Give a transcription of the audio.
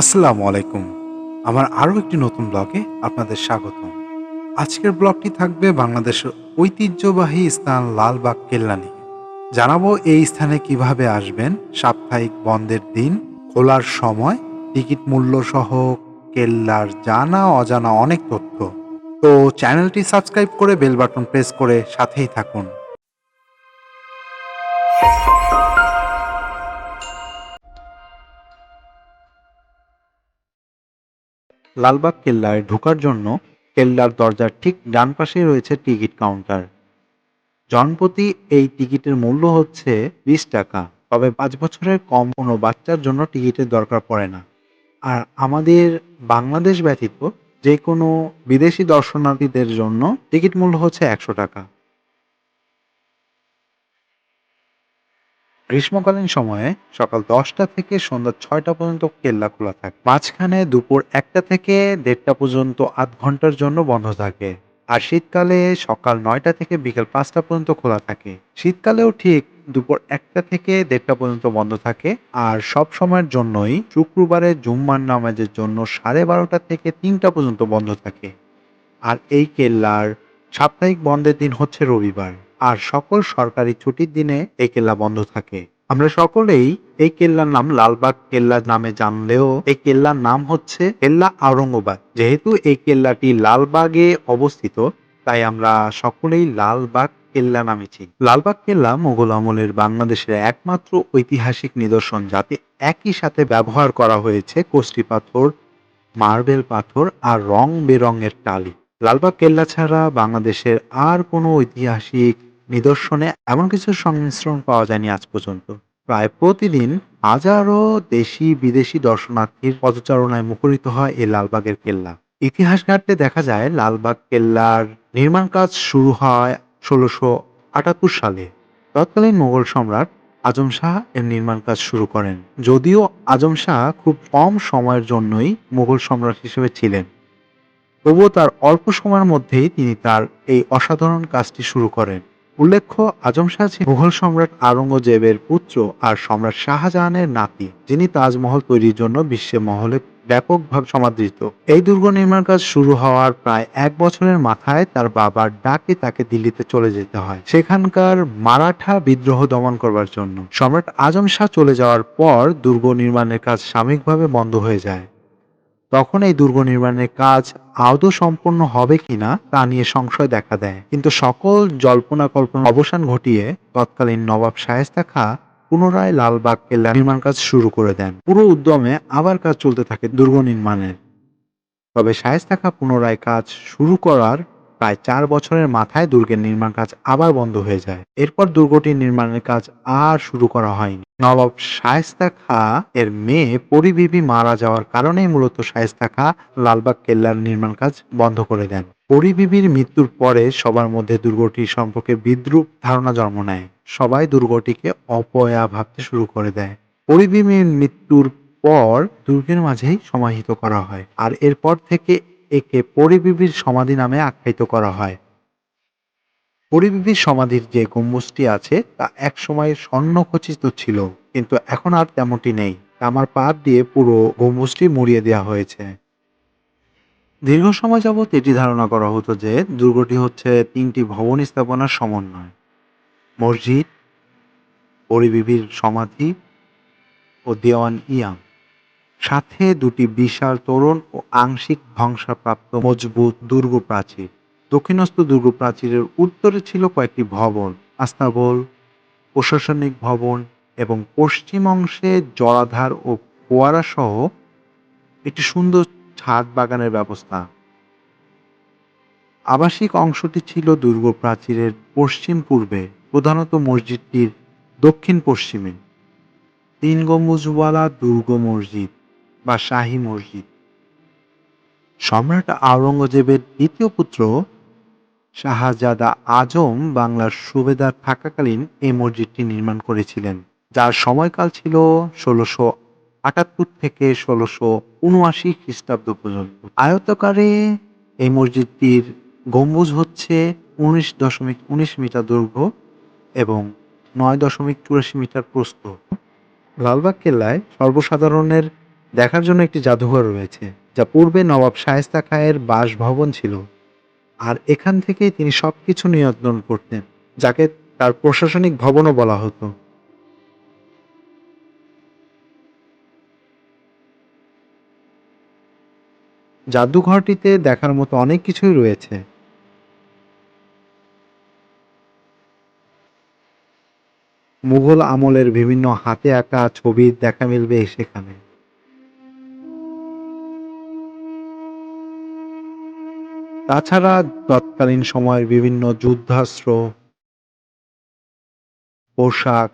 আসসালামু আলাইকুম। আমার আরও একটি নতুন ব্লগে আপনাদের স্বাগতম। আজকের ব্লগটি থাকবে বাংলাদেশের ঐতিহ্যবাহী স্থান লালবাগ কেল্লা নিয়ে জানাব এই স্থানে কীভাবে আসবেন, সাপ্তাহিক বন্ধের দিন, খোলার সময়, টিকিট মূল্য সহ কেল্লার জানা অজানা অনেক তথ্য। তো চ্যানেলটি সাবস্ক্রাইব করে বেল বাটন প্রেস করে সাথেই থাকুন। লালবাগ কেল্লায় ঢোকার জন্য কেল্লার দরজার ঠিক ডান পাশেই রয়েছে টিকিট কাউন্টার। জনপ্রতি এই টিকিটের মূল্য হচ্ছে বিশ টাকা, তবে পাঁচ বছরের কম কোনো বাচ্চার জন্য টিকিটের দরকার পড়ে না। আর আমাদের বাংলাদেশ ব্যতীত যে কোনো বিদেশি দর্শনার্থীদের জন্য টিকিট মূল্য হচ্ছে একশো টাকা। গ্রীষ্মকালীন সময়ে সকাল দশটা থেকে সন্ধ্যা ছয়টা পর্যন্ত কেল্লা খোলা থাকে। মাঝখানে দুপুর একটা থেকে দেড়টা পর্যন্ত আধ ঘণ্টার জন্য বন্ধ থাকে। আর শীতকালে সকাল নয়টা থেকে বিকেল পাঁচটা পর্যন্ত খোলা থাকে। শীতকালেও ঠিক দুপুর একটা থেকে দেড়টা পর্যন্ত বন্ধ থাকে। আর সব সময়ের জন্যই শুক্রবারে জুম্মার নামাজের জন্য সাড়ে বারোটা থেকে তিনটা পর্যন্ত বন্ধ থাকে। আর এই কেল্লার সাপ্তাহিক বন্ধের দিন হচ্ছে রবিবার। আর সকল সরকারি ছুটির দিনে এই কেল্লা বন্ধ থাকে। আমরা সকলেই এই কেল্লার নাম লালবাগ কেল্লা নামে জানলেও এই কেল্লার নাম হচ্ছে কেল্লা আওরঙ্গবাদ। যেহেতু এই কেল্লাটি লালবাগে অবস্থিত, তাই আমরা সকলেই লালবাগ কেল্লা নামে চিনি। লালবাগ কেল্লা মোগল আমলের বাংলাদেশের একমাত্র ঐতিহাসিক নিদর্শন, যাতে একই সাথে ব্যবহার করা হয়েছে কোষ্টি পাথর, মার্বেল পাথর আর রং বেরঙের টালি। লালবাগ কেল্লা ছাড়া বাংলাদেশের আর কোনো ঐতিহাসিক নিদর্শনে এমন কিছু সংমিশ্রণ পাওয়া যায়নি আজ পর্যন্ত। প্রায় প্রতিদিন হাজারো দেশি বিদেশি দর্শনার্থীর পদচারণায় মুখরিত হয় এই লালবাগের কেল্লা। ইতিহাস ঘাটতে দেখা যায়, লালবাগ কেল্লার নির্মাণ কাজ শুরু হয় ষোলোশো আটাত্তর সালে। তৎকালীন মোগল সম্রাট আজম শাহ এর নির্মাণ কাজ শুরু করেন। যদিও আজম শাহ খুব কম সময়ের জন্যই মুঘল সম্রাট হিসেবে ছিলেন। তবুও তার অল্প সময়ের মধ্যেই তিনি তার এই অসাধারণ কাজটি শুরু করেন। উল্লেখ্য, আজম শাহ মুঘল সম্রাট আওরঙ্গজেবের পুত্র আর সম্রাট শাহজাহানের নাতি, যিনি তাজমহল তৈরির জন্য বিশ্বে মহলে ব্যাপকভাবে সমাদৃত। এই দুর্গ নির্মাণ কাজ শুরু হওয়ার প্রায় এক বছরের মাথায় তার বাবার ডাকে তাকে দিল্লিতে চলে যেতে হয়, সেখানকার মারাঠা বিদ্রোহ দমন করবার জন্য। সম্রাট আজম শাহ চলে যাওয়ার পর দুর্গ নির্মাণের কাজ সাময়িকভাবে বন্ধ হয়ে যায়। তখন এই দুর্গ নির্মাণের কাজ আদৌ সম্পন্ন হবে কিনা তা নিয়ে সংশয় দেখা দেয়। কিন্তু সকল জল্পনা কল্পনা অবসান ঘটিয়ে তৎকালীন নবাব শায়েস্তা খা পুনরায় লালবাগ কেল্লা নির্মাণ কাজ শুরু করে দেন। পুরো উদ্যমে আবার কাজ চলতে থাকে দুর্গ নির্মাণের তবে শায়েস্তা খা পুনরায় কাজ শুরু করার প্রায় চার বছরের মাথায় দুর্গের নির্মাণ কাজ আবার বন্ধ হয়ে যায়। এরপর দুর্গটির নির্মাণের কাজ আর শুরু করা হয়নি। নবাব শায়েস্তা খাঁ এর মেয়ে পরিবিবি মারা যাওয়ার কারণেই মূলত শায়েস্তা খাঁ লালবাগ কেল্লার নির্মাণ কাজ বন্ধ করে দেন। পরিবিবির মৃত্যুর পরে সবার মধ্যে দুর্গটি সম্পর্কে বিদ্রুপ ধারণা জন্ম নেয়। সবাই দুর্গটিকে অপয়া ভাবতে শুরু করে দেয়। পরিবিবির মৃত্যুর পর দুর্গের মাঝেই সমাহিত করা হয়। আর এরপর থেকে একে পরিবিবির সমাধি নামে আখ্যায়িত করা হয়। পরিবিবির সমাধির যে গম্বুজটি আছে, তা একসময় স্বর্ণখচিত ছিল, কিন্তু এখন আর তেমনটি নেই। তামার পাত দিয়ে পুরো গম্বুজটি মুড়িয়ে দেওয়া হয়েছে। দীর্ঘ সময় যাবৎ এটি ধারণা করা হতো যে, দুর্গটি হচ্ছে তিনটি ভবন স্থাপনার সমন্বয়। মসজিদ, পরিবিবির সমাধি ও দেওয়ান ইয়াং সাথে দুটি বিশাল তোরণ ও আংশিক ধ্বংসপ্রাপ্ত মজবুত দুর্গ প্রাচীর দক্ষিণস্থ দুর্গ প্রাচীরের উত্তরে ছিল কয়েকটি ভবন, আস্তাবল, প্রশাসনিক ভবন এবং পশ্চিম অংশে জলাধার ও ফোয়ারা সহ একটি সুন্দর ছাদ বাগানের ব্যবস্থা। আবাসিক অংশটি ছিল দুর্গ প্রাচীরের পশ্চিম পূর্বে প্রধানত মসজিদটির দক্ষিণ পশ্চিমে তিন গম্বুজওয়ালা দুর্গ মসজিদ। বা শাহী মসজিদ সম্রাট আওরঙ্গজেবের দ্বিতীয় পুত্র শাহজাদা আজম বাংলার সুবেদার থাকাকালীন এই মসজিদটি নির্মাণ করেছিলেন, যার সময়কাল ছিল ষোলোশো আটাত্তর থেকে ষোলোশো উনআশি খ্রিস্টাব্দ পর্যন্ত। আয়তকারে এই মসজিদটির গম্বুজ হচ্ছে উনিশ দশমিক উনিশ মিটার দৈর্ঘ্য এবং নয় দশমিক চুরাশি মিটার প্রস্থ। লালবাগ কেল্লায় সর্বসাধারণের দেখার জন্য একটি জাদুঘর রয়েছে, যা পূর্বে নবাব শায়েস্তা খাঁয়ের বাসভবন ছিল। আর এখান থেকেই তিনি সবকিছু নিয়ন্ত্রণ করতেন, যাকে তার প্রশাসনিক ভবনও বলা হতো। জাদুঘরটিতে দেখার মতো অনেক কিছুই রয়েছে। মুঘল আমলের বিভিন্ন হাতে আঁকা ছবি দেখা মিলবে সেখানে। তাছাড়া তৎকালীন সময়ের বিভিন্ন যুদ্ধাস্ত্র পোশাক